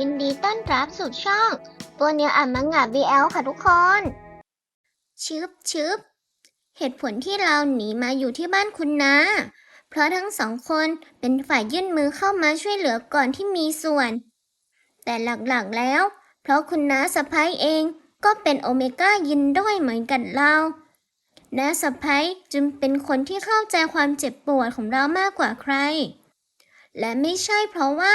ยินดีต้อนรับสู่ช่องตัวเนียวอ่านมังงะ BL ค่ะทุกคน ชึบชึบเหตุผลที่เราหนีมาอยู่ที่บ้านคุณนะ เพราะทั้งสองคนเป็นฝ่ายยื่นมือเข้ามาช่วยเหลือก่อนที่มีส่วน แต่หลักๆแล้ว เพราะคุณน้าสะพ้ยเองก็เป็นโอเมก้ายินด้วยเหมือนกันเราน้าสะพ้ยจึงเป็นคนที่เข้าใจความเจ็บปวดของเรามากกว่าใคร และไม่ใช่เพราะว่า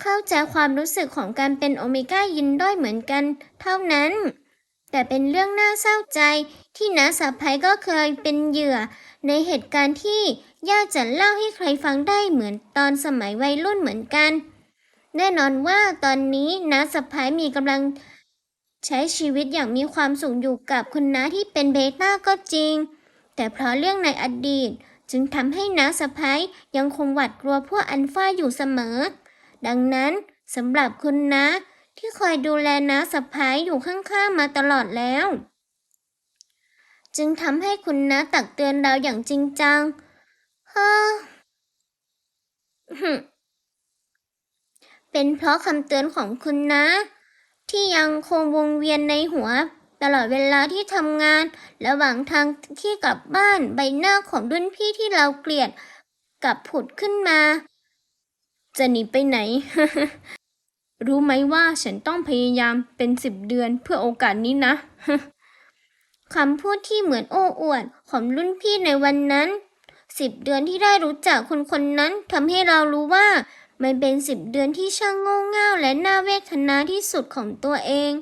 เข้าใจความรู้สึกของการเป็นโอเมก้ายินด้อยเหมือนกัน เท่านั้น แต่เป็นเรื่องน่าเศร้าใจที่น้าสะพ้ยก็เคยเป็นเหยื่อ ในเหตุการณ์ที่ย่าจะเล่าให้ใครฟังได้เหมือนตอนสมัยวัยรุ่นเหมือนกัน แน่นอนว่าตอนนี้น้าสะพ้ยมีกำลังใช้ชีวิตอย่างมีความสุขอยู่กับคุณน้าที่เป็นเบต้าก็จริง แต่เพราะเรื่องในอดีต จึงทำให้น้าสะพ้ยยังคงหวาดกลัวพวกอันฟ้าอยู่เสมอ ดังนั้นสำหรับคุณนะที่คอยดูแลน้าสะพ้ายอยู่ข้างๆมาตลอดแล้ว จึงทำให้คุณน้าตักเตือนเราอย่างจริงจังเฮ้อเป็นเพราะคำเตือนของคุณนะ ที่ยังคงวงเวียนในหัว ตลอดเวลาที่ทำงาน ระหว่างทางที่กลับบ้านใบหน้าของรุ่นพี่ที่เราเกลียดกลับผุดขึ้นมา จะหนีไปไหน รู้ไหมว่าฉันต้องพยายามเป็นสิบเดือนเพื่อโอกาสนี้นะ คำพูดที่เหมือนโอ้อวดของรุ่นพี่ในวันนั้นสิบเดือนที่ได้รู้จักคนคนนั้นทำให้เรารู้ว่า มันเป็นสิบเดือนที่ช่างโง่เง่าและน่าเวทนาที่สุดของตัวเอง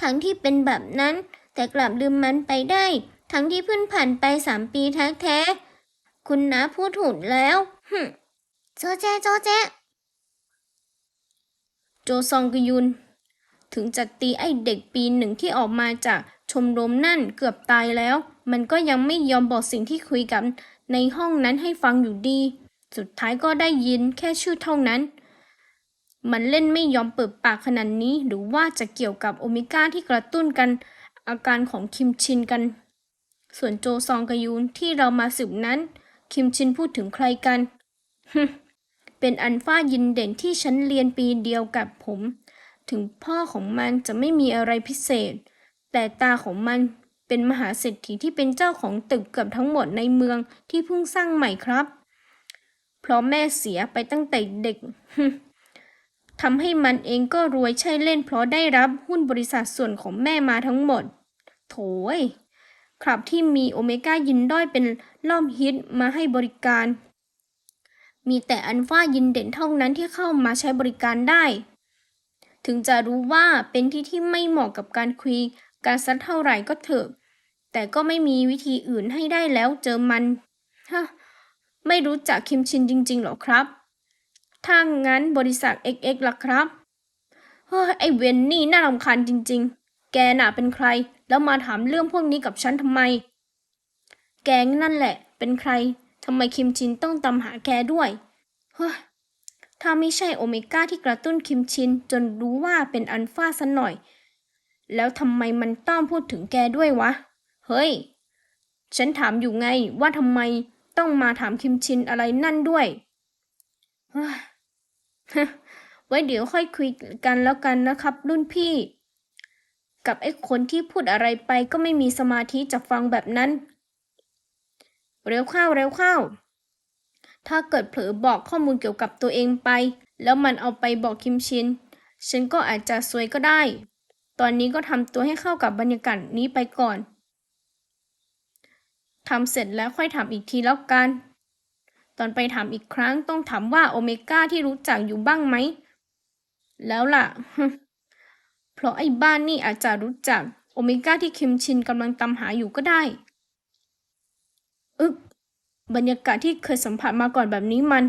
ทั้งที่เป็นแบบนั้น แต่กลับลืมมันไปได้ ทั้งที่เพิ่งผ่านไปสามปีแท้ๆคุณน้าพูดถูกแล้วหึ โจเจโจเจ โจซองกยุน ถึงจะตีไอเด็กปีหนึ่งที่ออกมาจากชมรมนั่นเกือบตายแล้ว มันก็ยังไม่ยอมบอกสิ่งที่คุยกันในห้องนั้นให้ฟังอยู่ดี สุดท้ายก็ได้ยินแค่ชื่อเท่านั้น มันเล่นไม่ยอมเปิดปากขนาดนี้ หรือว่าจะเกี่ยวกับโอเมก้าที่กระตุ้นกัน อาการของคิมชินกัน ส่วนโจซองกยุนที่เรามาสืบนั้น คิมชินพูดถึงใครกัน เป็นอันฟ้ายินเด่นที่ฉันเรียนปีเดียวกับผม ถึงพ่อของมันจะไม่มีอะไรพิเศษ แต่ตาของมันเป็นมหาเศรษฐีที่เป็นเจ้าของตึกเกือบทั้งหมดในเมืองที่เพิ่งสร้างใหม่ครับ เพราะแม่เสียไปตั้งแต่เด็กทำให้มันเองก็รวยใช่เล่น เพราะได้รับหุ้นบริษัทส่วนของแม่มาทั้งหมด โถย ครับที่มีโอเมก้ายินด้อยเป็นล่อมฮิตมาให้บริการ มีแต่อันฟ้ายินเด่นเท่านั้นที่เข้ามาใช้บริการได้ ถึงจะรู้ว่าเป็นที่ที่ไม่เหมาะกับการคุยการสักเท่าไหร่ก็เถอะ แต่ก็ไม่มีวิธีอื่นให้ได้แล้วเจอมัน ฮะ ไม่รู้จักคิมชินจริงๆหรอครับ ถ้างั้นบริษัท XX ล่ะครับ เฮ้ยไอเวนนี่น่ารำคาญจริง ๆ แกน่ะเป็นใคร แล้วมาถามเรื่องพวกนี้กับฉันทำไม แกนั่นแหละ เป็นใคร ทำไมคิมชินต้องตามหาแกด้วยเฮ้ยถ้าไม่ใช่โอเมก้าที่กระตุ้นคิมชินจนรู้ว่าเป็นอัลฟาซะหน่อย แล้วทำไมมันต้องพูดถึงแกด้วยวะ เฮ้ย ฉันถามอยู่ไงว่าทำไมต้องมาถามคิมชินอะไรนั่นด้วยเฮ้ยไว้เดี๋ยวค่อยคุยกันแล้วกันนะครับ รุ่นพี่ กับไอ้คนที่พูดอะไรไปก็ไม่มีสมาธิจะฟังแบบนั้น เร็วเข้าเร็วเข้า ถ้าเกิดเผลอบอกข้อมูลเกี่ยวกับตัวเองไป แล้วมันเอาไปบอกคิมชิน ฉันก็อาจจะซวยก็ได้ ตอนนี้ก็ทำตัวให้เข้ากับบรรยากาศนี้ไปก่อน ทำเสร็จแล้วค่อยถามอีกทีแล้วกัน ตอนไปถามอีกครั้งต้องถามว่าโอเมก้าที่รู้จักอยู่บ้างไหม แล้วล่ะ เพราะไอ้บ้านนี่อาจจะรู้จักโอเมก้าที่คิมชินกำลังตามหาอยู่ก็ได้ อึกบรรยากาศที่เคยสัมผัสมาก่อนแบบนี้มัน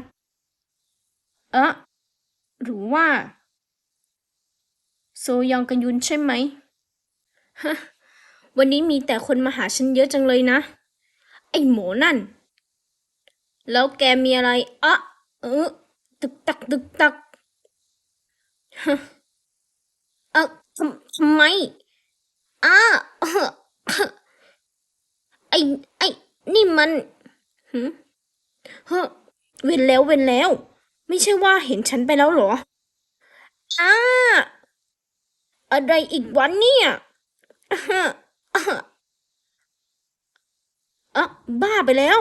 เอะหรือว่า โซยองกันยุนใช่ไหมฮะวันนี้มีแต่คนมาหาฉันเยอะจังเลยนะ ไอ้หมอนั่น แล้วแกมีอะไรอะเออตึกตักตึกตักฮะเออทำทำไมอ้าไอ้ไอ้ นี่มันหืมเฮ้อเว้นแล้วเว้นแล้ว ไม่ใช่ว่าเห็นฉันไปแล้วเหรออ้าอะไรอีกวันเนี่ยอะบ้าไปแล้ว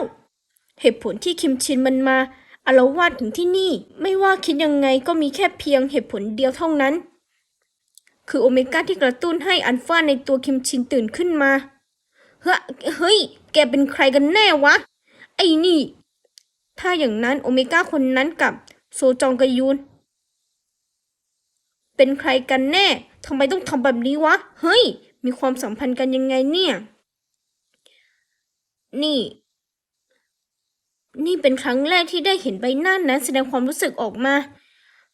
เหตุผลที่คิมชินมันมาอารวาสถึงที่นี่ ไม่ว่าคิดยังไงก็มีแค่เพียงเหตุผลเดียวเท่านั้น คือโอเมก้าที่กระตุ้นให้อัลฟาในตัวคิมชินตื่นขึ้นมา เฮ้ยเฮ้ย แกเป็นใครกันแน่วะ ไอ้นี่ ถ้าอย่างนั้นโอเมก้าคนนั้นกับโซจองกยุนเป็นใครกันแน่ทำไมต้องทำแบบนี้วะ เฮ้ย มีความสัมพันธ์กันยังไงเนี่ย นี่ นี่เป็นครั้งแรกที่ได้เห็นใบหน้านั้นแสดงความรู้สึกออกมา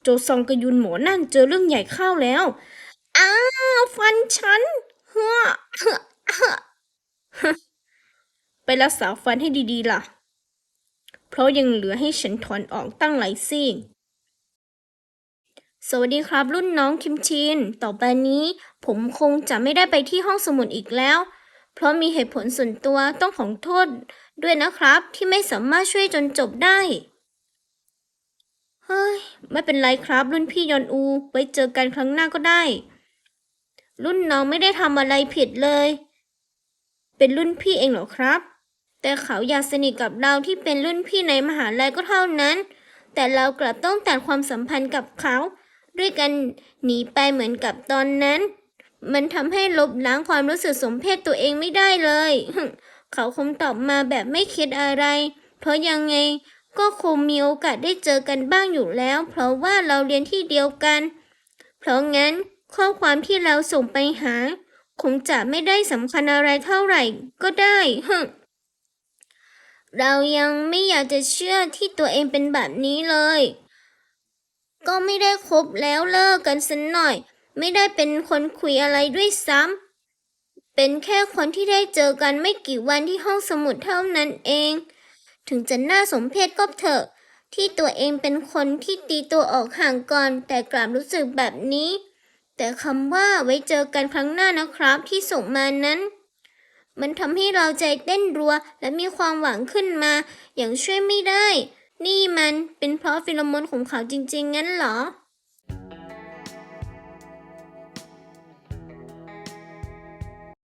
โจซองกยุนหมอนั่นเจอเรื่องใหญ่เข้าแล้ว อ้าว ฟันฉันเฮ้อ ไปรักษาฟันให้ดีๆล่ะ เพราะยังเหลือให้ฉันถอนออกตั้งหลายซี่สวัสดีครับ รุ่นน้องคิมชิน ต่อไปนี้ ผมคงจะไม่ได้ไปที่ห้องสมุดอีกแล้ว เพราะมีเหตุผลส่วนตัวต้องขอโทษด้วยนะครับที่ไม่สามารถช่วยจนจบได้ เฮ้ย ไม่เป็นไรครับ รุ่นพี่ยอนอู ไว้เจอกันครั้งหน้าก็ได้ รุ่นน้องไม่ได้ทำอะไรผิดเลย เป็นรุ่นพี่เองเหรอครับ แต่เขาอยากสนิทกับเราที่เป็นรุ่นพี่ในมหาลัยก็เท่านั้น แต่เรากลับต้องตัดความสัมพันธ์กับเขา ด้วยกันหนีไปเหมือนกับตอนนั้น มันทำให้ลบล้างความรู้สึกสมเพศตัวเองไม่ได้เลย เขาคงตอบมาแบบไม่คิดอะไร เพราะยังไงก็คงมีโอกาสได้เจอกันบ้างอยู่แล้ว เพราะว่าเราเรียนที่เดียวกัน เพราะงั้นข้อความที่เราส่งไปหา คงจะไม่ได้สำคัญอะไรเท่าไหร่ก็ได้ฮึ เรายังไม่อยากจะเชื่อที่ตัวเองเป็นแบบนี้เลย ก็ไม่ได้คบแล้วเลิกกันสันหน่อย ไม่ได้เป็นคนคุยอะไรด้วยซ้ำเป็นแค่คนที่ได้เจอกันไม่กี่วันที่ห้องสมุดเท่านั้นเอง ถึงจะน่าสมเพชก็เถอะ ที่ตัวเองเป็นคนที่ตีตัวออกห่างก่อน แต่กลับรู้สึกแบบนี้ แต่คำว่าไว้เจอกันครั้งหน้านะครับที่ส่งมานั้น มันทำให้เราใจเต้นรัว และมีความหวังขึ้นมา อย่างช่วยไม่ได้ นี่มันเป็นเพราะฟิโลโมนของเขาจริงๆ งั้นเหรอ